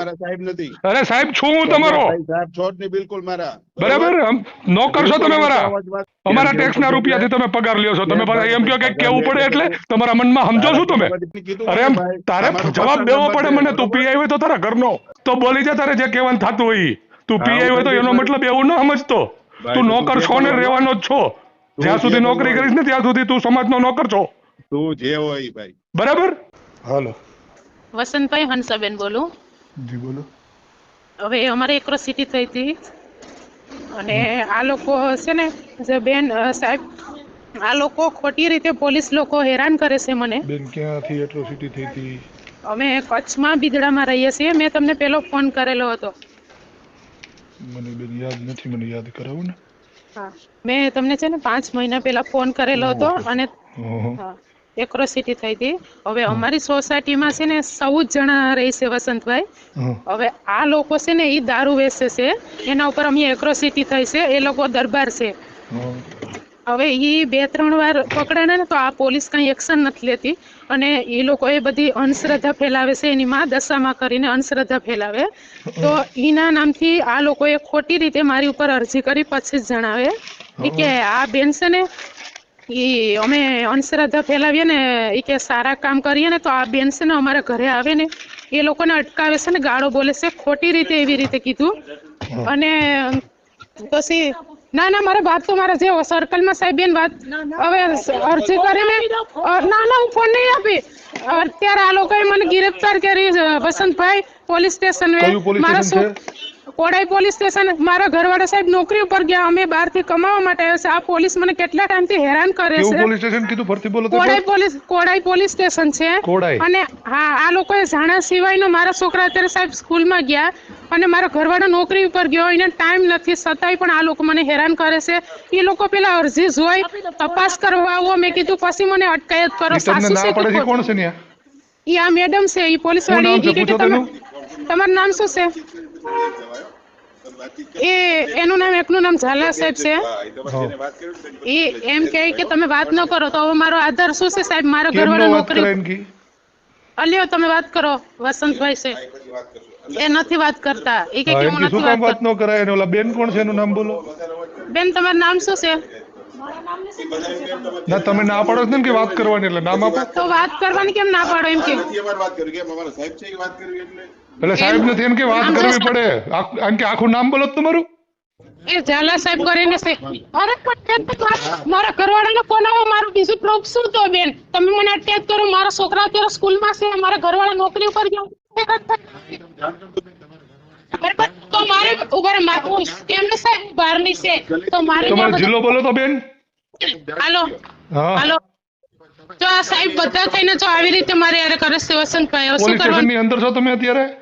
મારા સાહેબ નથી. અરે સાહેબ છું હું તમારો. સાહેબ છો જ બિલકુલ મારા. બરાબર? નોકર છો તમે મારા. અમારા ટેક્સ ના રૂપિયાથી તમે પગાર લ્યો છો. તમે પાછા એમ કહો કે કેવું પડે એટલે તમારા મનમાં સમજો છો તમે? અરે એમ તારે જવાબ દેવો પડે મને. તું? પીઆઈ હોય તો તારા ઘરનો. તો બોલી જા તારે જે કહેવાનું થતું હોય તું પીઆઈ હોય તો એનો મતલબ એવું ન સમજતો. તું નોકર છો ને રહેવાનો જ છો. જ્યાં સુધી નોકરી કરીશ ને ત્યાં સુધી તું સમાજનો નોકર છો. તું જે હોય ભાઈ. બરાબર? હાલો વસંતભાઈ હંસાબેન બોલું. જી બોલો હવે અમારે એક સિટી થઈ હતી. અને આ લોકો છે ને જે બેન સાહેબ આ લોકો ખોટી રીતે પોલીસ લોકો હેરાન કરે છે મને. બેન ક્યાંથી એટ્રોસિટી થઈ હતી? અમે કચ્છમાં બિદડામાં રહીએ છીએ. મેં તમને પેલો ફોન કરેલો હતો. મને બેન યાદ નથી મને યાદ કરાવો ને. હા. મેં તમને છે ને પાંચ મહિના પહેલા ફોન કરેલો હતો અને હા. એક્રોસિટી થઈ હતી હવે અમારી સોસાયટીમાં છે ને ચૌદ જણા રહે છે વસંતભાઈ હવે આ લોકો છે ને એ દારૂ વેચે છે. એના ઉપર અમે એક્રોસિટી થઈ છે. એ લોકો દરબાર છે. હવે એ બે ત્રણ વાર પકડાણા ને તો આ પોલીસ કઈ એક્શન નથી લેતી. અને એ લોકો એ બધી અંધશ્રદ્ધા ફેલાવે છે. એની માં દશામાં કરીને અંધશ્રદ્ધા ફેલાવે. તો એના નામથી આ લોકોએ ખોટી રીતે મારી ઉપર અરજી કરી પછી જ જણાવે કે આ બેન છે ને ઈ અમે અંધશ્રદ્ધા ફેલાવીએ ને એ કે સારા કામ કરીએ ને તો આ બેન છે ને અમારા ઘરે આવે ને એ લોકોને અટકાવે છે ને ગાળો બોલે છે ખોટી રીતે એવી રીતે કીધું. અને પછી ના ના મારા બાપ તો મારા જે સર્કલમાં સાહેબ બેન વાત હવે અરજી કરીને ને ના ના હું ફોન નહીં આપી. અત્યારે આ લોકોએ મને ગિરફ્તાર કરી વસંતભાઈ પોલીસ સ્ટેશન મારા શું કોડાઈ પોલીસ સ્ટેશન મારા ઘરવાળા સાહેબ નોકરી ઉપર ગયા. અમે બહારથી કમાવા માટે આવ્યા છે. આ પોલીસ મને કેટલા ટાઈમથી હેરાન કરે છે? પોલીસ સ્ટેશન કીધું? ફરતી બોલો Kodai police Kodai police station છે. અને હા આ લોકોએ જાણા સિવાયનો મારા છોકરા અત્યારે સાહેબ સ્કૂલમાં ગયા અને મારો ઘરવાળો નોકરી ઉપર ગયો. એને ટાઈમ નથી છતાંય પણ આ લોકો મને હેરાન કરે છે. એ લોકો પેલા અરજી જોઈ તપાસ કરવા આવો. મેં કીધું પછી મને અટકાયત કરો તમને છે કોણ છે ન્યા? આ મેડમ છે એ પોલીસ વાળી કે તમે? તમારું નામ શું છે? એ એનું નામ એકનું નામ ઝાલા સાહેબ છે એ એમ કહે કે તમે વાત ન કરો તો હવે મારો આધાર શું છે સાહેબ મારા કેમ નો ઘરવાળા વાત નોકરી કરાય એમ કી અલ્યો તમે વાત કરો વસંતભાઈ છે એ નથી વાત કરતા એ કે હા, કે એમ હું કી શું નથી કામ વાત વાત નો કરાય અને ઓલા બેન કોણ છે એનું નામ બોલો કરતા બેન તમારું નામ શું છે ના તમે ના પાડો છો ને કે વાત કરવાની એટલે નામ આપો તો વાત કરવાની કેમ ના પાડો એમ કે નથી અમારે વાત કરવી કેમ અમારા સાહેબ છે કે વાત કરવી એટલે એટલે સાહેબ નથી એમ કે વાત કરવી પડે. આખ- કે આખું નામ બોલો તમારું. એ ઝાલા સાહેબ કરીને છે. અરે પણ મારા- ઘરવાળાનો ફોન આવો મારું બીજું પ્રૂફ શું તો બેન? તમે મને અટેચ કરો મારા છોકરા અત્યારે સ્કૂલમાં છે મારા ઘરવાળા નોકરી ઉપર ગયા? તો મારે ઊભા મારું એમને સાહેબ બહારની છે? તો મારે તમારો જિલ્લો બોલો તો બેન. હાલો. હાલો. જો આ સાહેબ બધા થઈને જો આવી રીતે મારે યારે કરે છે વસંતભાઈ શું કરવાનું? અંદર છો તમે અત્યારે?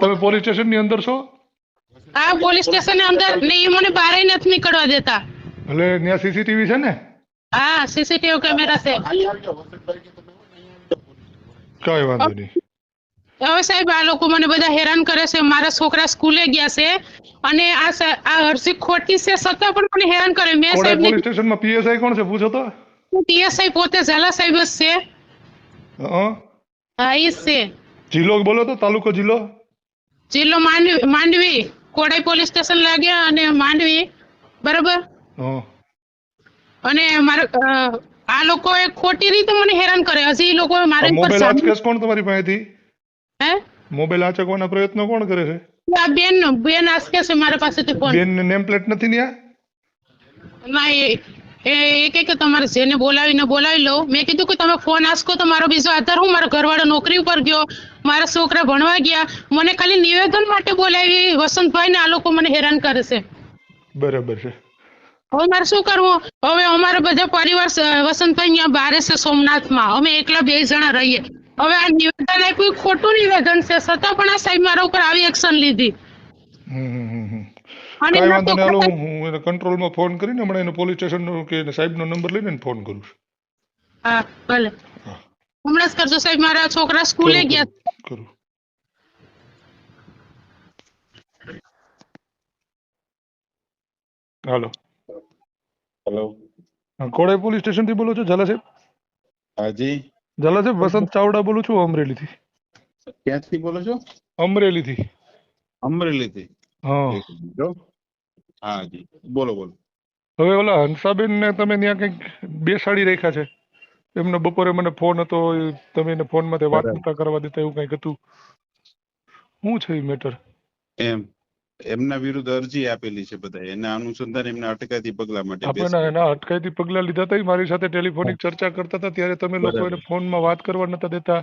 તમે પોલીસ સ્ટેશનની અંદર છો? હા પોલીસ સ્ટેશન અંદર. ને એ મને બહાર નથી નીકળવા દેતા. એટલે ત્યાં સીસીટીવી છે ને? હા સીસીટીવી કેમેરા છે. કઈ વાંધો નહીં. હવે સાહેબ આ લોકો મને બધા હેરાન કરે છે. મારા છોકરા સ્કૂલે ગયા છે અને આ આ અરજી ખોટી છે છતાં પણ મને હેરાન કરે. મેં સાહેબ પોલીસ સ્ટેશનમાં પીએસઆઈ કોણ છે? પૂછો તો. પીએસઆઈ પોતે ઝાલા સાહેબ જ છે. હા? એ છે. જિલ્લો બોલો તો તાલુકો જિલ્લો? જિલ્લો માંડવી માંડવી. કોડાઈ પોલીસ સ્ટેશન લાગ્યા અને માંડવી. બરાબર? અને આ લોકોએ ખોટી રીતે મને હેરાન કરે હજી લોકો મારે મોબાઈલ આંચકેસ કોણ તમારી પાસેથી? હે? મોબાઈલ આચકવાના પ્રયત્નો કોણ કરે છે? આ બેન બેન આસકે છે મારા પાસેથી ફોન. બેન નેમ પ્લેટ નથી ન્યા? ના એ એ કહે કે તમારે જેને બોલાવીને બોલાવી લો. મેં કીધું કે તમે ફોન આસકો તો મારો બીજો આધાર હું મારો ઘરવાળો નોકરી ઉપર ગયો. મારા છોકરા ભણવા ગયા. મને ખાલી નિવેદન માટે બોલાવી. વસંતભાઈ ને આ લોકો મને હેરાન કરે છે. બરાબર છે. હવે મારે શું કરવું? હવે અમારા બધા પરિવાર વસંતભાઈ અહીંયા બારે છે સોમનાથમાં. અમે એકલા બે જણા રહીએ. હવે આ નિવેદન આપ્યું. ખોટું નિવેદન છે. છતાં પણ આ સાહેબ મારા ઉપર આવી એક્શન લીધી. અને વાંધો નહીં હાલો હું એને કંટ્રોલમાં ફોન કરીને હમણાં એને પોલીસ સ્ટેશનનો કે સાહેબનો નંબર લઈને ફોન કરું છું. હા ભલે. હમણાં જ કરજો સાહેબ મારા છોકરા સ્કૂલે ગયા. કરું, હાલો. હેલો. હા, કોડાઈ પોલીસ સ્ટેશનથી બોલો છો ઝાલા સાહેબ? હાજી ઝાલા સાહેબ વસંત ચાવડા બોલું છું અમરેલી થી ક્યાંથી બોલો છો? અમરેલી અમરેલીથી. અમરેલીથી. હા. એક મિનિટ હા. જી. બોલો બોલો. હવે ઓલા હંસાબેન ને તમે ત્યાં કંઈક બેસાડી રાખ્યા છે. એમનો બપોરે મને ફોન હતો તમે એને ફોનમાંથી વાત નતા કરવા દેતા એવું કંઈક હતું. શું છે એ મેટર? એમ એમના વિરુદ્ધ અરજી આપેલી છે બધા. એના અનુસંધાન એમના અટકાયતી પગલા માટે આપણે. એના અટકાયતી પગલા લીધા હતા મારી સાથે ટેલિફોનિક ચર્ચા કરતા હતા ત્યારે તમે લોકો. એને ફોનમાં વાત કરવા નતા દેતા.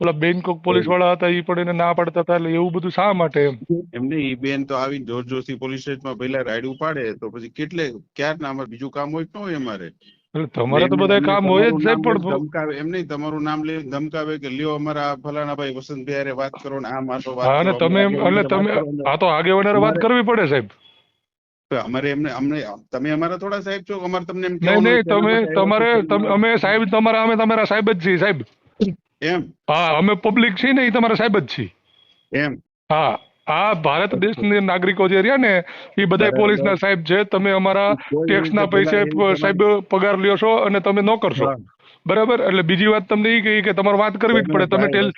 ઓલા બેંકોક પોલીસવાળા હતા એ પણ એને ના પાડતા હતા એટલે એવું બધું શા માટે એમ? એમને એ બેન તો આવી જોર જોરથી પોલીસ સ્ટેશનમાં પહેલા રાઈડ ઉપાડે તો પછી કેટલે ક્યારના અમારે બીજું કામ હોય તો હોય અમારે? એટલે તમારે તો બધા કામ હોય જ સાહેબ પણ ધમકાવે એમ નહીં તમારું નામ લે ધમકાવે કે લ્યો અમારા ફલાણા ભાઈ વસંતભાઈ હારે વાત કરો ને આમ આ તો વાત હા ને તમે એટલે તમે. આ તો આગેવાનારે વાત કરવી પડે સાહેબ. અમારે એમને અમને તમે અમારા થોડા સાહેબ છો અમારે તમને એમ નહીં નહીં તમે તમારે તમે અમે સાહેબ તમારા અમે તમારા સાહેબ જ છીએ સાહેબ. એમ. હા અમે પબ્લિક છીએ ને એ તમારા સાહેબ જ છીએ. એમ. હા આ ભારત દેશના નાગરિકો જે રહ્યા ને એ બધા. પોલીસના સાહેબ છે. તમે અમારા ટેક્સના પૈસે સાહેબ પગાર લ્યો છો અને તમે ન કરશો. બરાબર? એટલે બીજી વાત તમને એ કહી કે તમારે વાત કરવી જ પડે. તમે ટેલ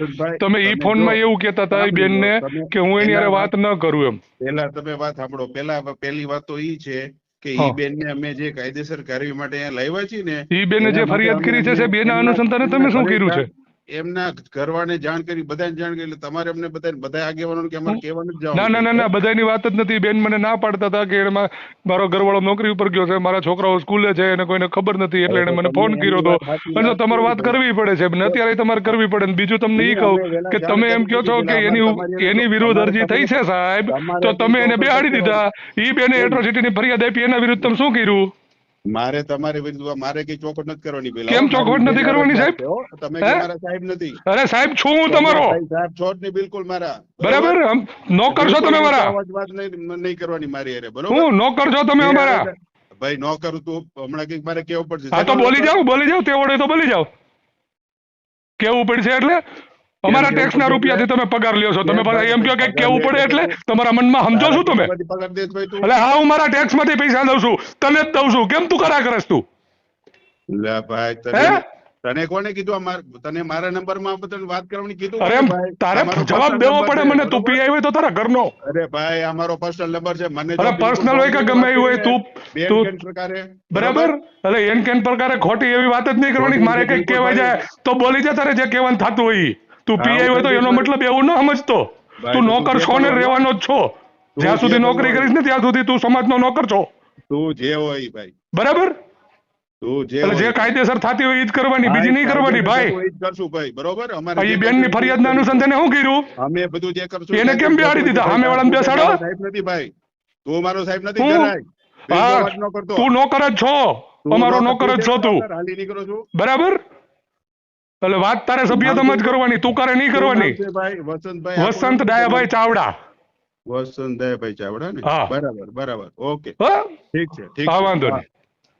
તમે ઈ ફોનમાં એવું કહેતા હતા એ બેનને કે હું એની હારે વાત ન કરું એમ. પહેલા તમે વાત સાંભળો. પહેલા પહેલી વાત તો ઈ છે કે. ઈ બેનને અમે જે કાયદેસર કાર્ય માટે અહીંયા લાવ્યા છીએ ને ઈ બેને જે ફરિયાદ કરી છે સાહેબ એના અનુસંધાને તમે શું કર્યું છે? એમના ઘરવાળાને જાણ કરી બધાને જાણ કરી એટલે તમારે અમને બધા બધા આગેવાનો કે અમારે કહેવાનું જ ના ના ના ના બધાની વાત જ નથી. બેન મને ના પાડતા હતા કે એમાં મારો ઘરવાળો નોકરી ઉપર ગયો છે મારા છોકરાઓ સ્કૂલે છે એને કોઈને ખબર નથી એટલે એને મને ફોન કર્યો હતો એટલે તમારે વાત કરવી પડે છે અત્યારે તમારે કરવી પડે ને બીજું તમને એ કહું કે તમે એમ કહો છો કે એની એની વિરુદ્ધ અરજી થઈ છે સાહેબ તો તમે એને બેહાડી દીધા. એ બેને એટ્રોસિટીની ફરિયાદ આપી એના વિરુદ્ધ તમે શું કર્યું? મારે તમારે વિરુદ્ધ મારે કઈ ચોખવટ નથી કરવાની પેલા. કેમ. ચોખવટ નથી કરવાની, સાહેબ? તમે મારા સાહેબ નથી? અરે સાહેબ છું હું તમારો. સાહેબ છો જ નહીં બિલકુલ મારા. બરાબર? નોકર છો તમે મારા. વાત નહીં કરવાની મારી અરે બરોબર? હું નોકર છો તમે અમારા. ભાઈ નોકર કરું તું હમણાં કંઈક મારે કેવું પડશે? હા તો બોલી જાવ બોલી જાવ તે વડે તો બોલી જાવ કેવું પડશે એટલે? અમારા ટેક્સ ના રૂપિયાથી તમે પગાર લ્યો છો. તમે પાછા એમ કહો કે કેવું પડે એટલે તમારા મનમાં સમજો શું તમે? એટલે હા હું મારા ટેક્સમાંથી પૈસા દઉં છું. તને જ દઉં છું. કેમ તું કરા કરસ તું? લે ભાઈ તને તને કોને કીધું તને મારા નંબરમાં તને વાત કરવાની કીધું? અરે તારે જવાબ દેવો પડે મને. તું? પીઆઈ હોય તો તારા ઘરનો. અરે ભાઈ અમારો પર્સનલ નંબર છે. મને અરે પર્સનલ હોય કે ગમે એવું હોય, તું- તું- પ્રકારે. બરાબર? એટલે એન કેન પ્રકારે ખોટી એવી વાત જ નહીં કરવાની મારે કઈ કહેવાય જાય તો બોલી જા તારે જે કહેવાનું થતું હોય. તું પીઆઈ હોય તો એનો મતલબ એવું ન સમજતો. તું નોકર છો ને રહેવાનો જ છો? જ્યાં સુધી નોકરી કરીશ ને ત્યાં સુધી તું સમાજનો નોકર છો. તું જે હોય ભાઈ. બરાબર? જે એટલે જે કાયદેસર થતી હોય એ જ કરવાની બીજી નહીં કરવાની ભાઈ. કરશું ભાઈ બરોબર? અમારે આ જે ઈ બેનની કાયદેસર અનુસંધાને શું કર્યું? અમે બધું જે કરશું એને કેમ બેહાડી દીધા? સામે વાળા બેસાડો? સાહેબ નથી ભાઈ. તું મારો સાહેબ નથી? જરાય. ન. તું નોકર જ છો. અમારો નોકર જ છો તું. બરાબર? એટલે વાત તારે સભ્ય સભ્યતામાં જ કરવાની તું કરે નહીં કરવાની. વસંત ડાયાભાઈ ચાવડા. વસંત ડાયાભાઈ ચાવડા ને? બરાબર બરાબર. ઓકે. ઠીક છે ઠીક હા છે. વાંધો નહીં.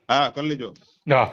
હા કરી લેજો. હા.